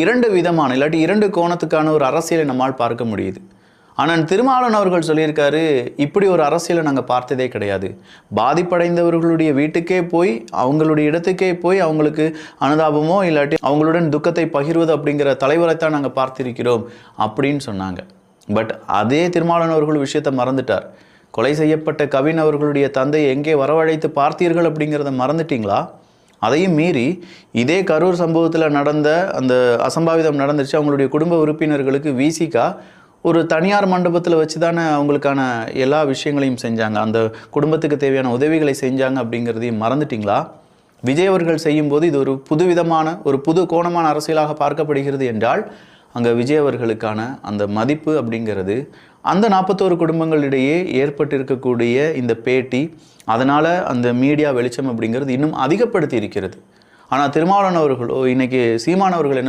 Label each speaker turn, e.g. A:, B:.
A: இரண்டு விதமான இல்லாட்டி இரண்டு கோணத்துக்கான ஒரு அரசியலை நம்மால் பார்க்க முடியுது. ஆனால் திருமாவளவன் அவர்கள் சொல்லியிருக்காரு இப்படி ஒரு அரசியலை நாங்கள் பார்த்ததே கிடையாது. பாதிப்படைந்தவர்களுடைய வீட்டுக்கே போய் அவங்களுடைய இடத்துக்கே போய் அவங்களுக்கு அனுதாபமோ இல்லாட்டி அவங்களுடன் துக்கத்தை பகிர்வது அப்படிங்கிற தலைவரைத்தான் நாங்கள் பார்த்திருக்கிறோம் அப்படின்னு சொன்னாங்க. பட் அதே திருமாவளவன் அவர்கள் விஷயத்தை மறந்துட்டார். கொலை செய்யப்பட்ட கவின் அவர்களுடைய தந்தை எங்கே வரவழைத்து பார்த்தீர்கள் அப்படிங்கிறத மறந்துட்டீங்களா? அதையும் மீறி இதே கரூர் சம்பவத்தில் நடந்த அந்த அசம்பாவிதம் நடந்துச்சு அவங்களுடைய குடும்ப உறுப்பினர்களுக்கு விசிகா ஒரு தனியார் மண்டபத்தில் வச்சு தானே அவங்களுக்கான எல்லா விஷயங்களையும் செஞ்சாங்க. அந்த குடும்பத்துக்கு தேவையான உதவிகளை செஞ்சாங்க அப்படிங்கிறதையும் மறந்துட்டிங்களா? விஜய் அவர்கள் செய்யும்போது இது ஒரு புதுவிதமான ஒரு புது கோணமான அரசியலாக பார்க்கப்படுகிறது என்றால் அங்கே விஜய் அவர்களுக்கான அந்த மதிப்பு அப்படிங்கிறது அந்த நாற்பத்தோரு குடும்பங்களிடையே ஏற்பட்டிருக்கக்கூடிய இந்த பேட்டி அதனால் அந்த மீடியா வெளிச்சம் அப்படிங்கிறது இன்னும் அதிகப்படுத்தி இருக்கிறது ஆனால் திருமாவளவன் அவர்களோ இன்னைக்கு சீமானவர்கள் என்ன